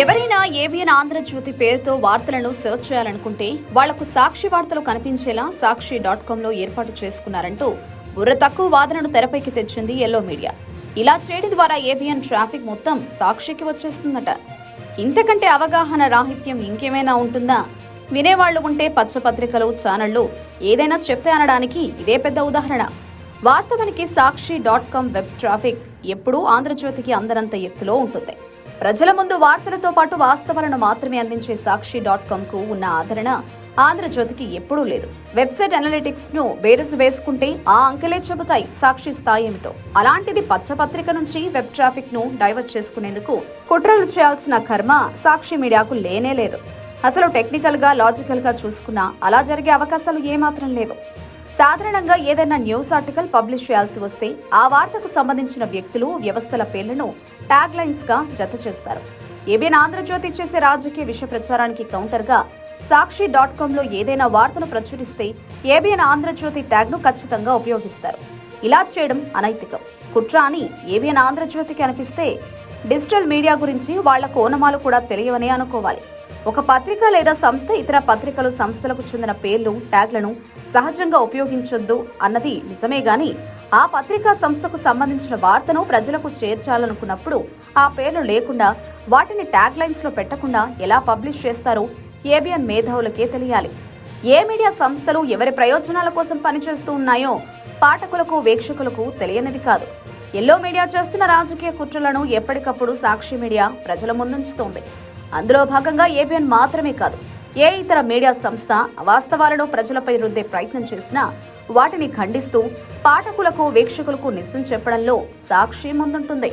ఎవరైనా ఏబిఎన్ ఆంధ్రజ్యోతి పేరుతో వార్తలను సెర్చ్ చేయాలనుకుంటే వాళ్ళకు సాక్షి వార్తలు కనిపించేలా సాక్షి డాట్ కామ్లో ఏర్పాటు చేసుకున్నారంటూ బుర్ర తక్కువ వాదనను తెరపైకి తెచ్చింది ఎల్లో మీడియా ఇలా చేయడం ద్వారా ఏబిఎన్ ట్రాఫిక్ మొత్తం సాక్షికి వచ్చేస్తుందట. ఇంతకంటే అవగాహన రాహిత్యం ఇంకేమైనా ఉంటుందా? వినేవాళ్ళు ఉంటే పచ్చపత్రికలు ఛానళ్ళు ఏదైనా చెప్తే అనడానికి ఇదే పెద్ద ఉదాహరణ. వాస్తవానికి Sakshi dot com web traffic ఎప్పుడూ ఆంధ్రజ్యోతికి అందరంత ఎత్తులో ఉంటుంది. ప్రజల ముందు వార్తలతో పాటు వాస్తవాలను మాత్రమే అందించే సాక్షి డాట్ కామ్కు ఉన్న ఆదరణ ఆంధ్రజ్యోతికి ఎప్పుడూ లేదు. వెబ్సైట్ అనలిటిక్స్ను బేరుసు వేసుకుంటే ఆ అంకెలే చెబుతాయి సాక్షి స్థాయి ఏమిటో. అలాంటిది పచ్చపత్రిక నుంచి వెబ్ ట్రాఫిక్ను డైవర్ట్ చేసుకునేందుకు కుట్రలు చేయాల్సిన కర్మ సాక్షి మీడియాకు లేనే లేదు. అసలు టెక్నికల్గా లాజికల్గా చూసుకున్నా అలా జరిగే అవకాశాలు ఏమాత్రం లేవు. సాధారణంగా ఏదైనా న్యూస్ ఆర్టికల్ పబ్లిష్ చేయాల్సి వస్తే ఆ వార్తకు సంబంధించిన వ్యక్తులు వ్యవస్థల పేర్లను ట్యాగ్ లైన్స్గా జత చేస్తారు. ఏబిఎన్ ఆంధ్రజ్యోతి చేసే రాజకీయ విష ప్రచారానికి కౌంటర్గా సాక్షి డాట్ కామ్లో ఏదైనా వార్తను ప్రచురిస్తే ఏబిఎన్ ఆంధ్రజ్యోతి ట్యాగ్ను ఖచ్చితంగా ఉపయోగిస్తారు. ఇలా చేయడం అనైతికం. కుట్ర అని ఏబిఎన్ ఆంధ్రజ్యోతికి అనిపిస్తే డిజిటల్ మీడియా గురించి వాళ్ళ కోనమాలు కూడా తెలియవనే అనుకోవాలి. ఒక పత్రిక లేదా సంస్థ ఇతర పత్రికలు సంస్థలకు చెందిన పేర్లు ట్యాగ్లను సహజంగా ఉపయోగించొద్దు అన్నది నిజమే గాని ఆ పత్రికా సంస్థకు సంబంధించిన వార్తను ప్రజలకు చేర్చాలనుకున్నప్పుడు ఆ పేర్లు లేకుండా వాటిని ట్యాగ్ లైన్స్లో పెట్టకుండా ఎలా పబ్లిష్ చేస్తారో ఏబిఎన్ మేధావులకే తెలియాలి. ఏ మీడియా సంస్థలు ఎవరి ప్రయోజనాల కోసం పనిచేస్తూ ఉన్నాయో పాఠకులకు వీక్షకులకు తెలియనిది కాదు. ఎల్లో మీడియా చేస్తున్న రాజకీయ కుట్రలను ఎప్పటికప్పుడు సాక్షి మీడియా ప్రజల ముందుంచుతోంది. అందులో భాగంగా ఏబిఎన్ మాత్రమే కాదు ఏ ఇతర మీడియా సంస్థ అవాస్తవాలను ప్రజలపై రుద్దే ప్రయత్నం చేసినా వాటిని ఖండిస్తూ పాఠకులకు వీక్షకులకు నిజం చెప్పడంలో సాక్షి ముందుంటుంది.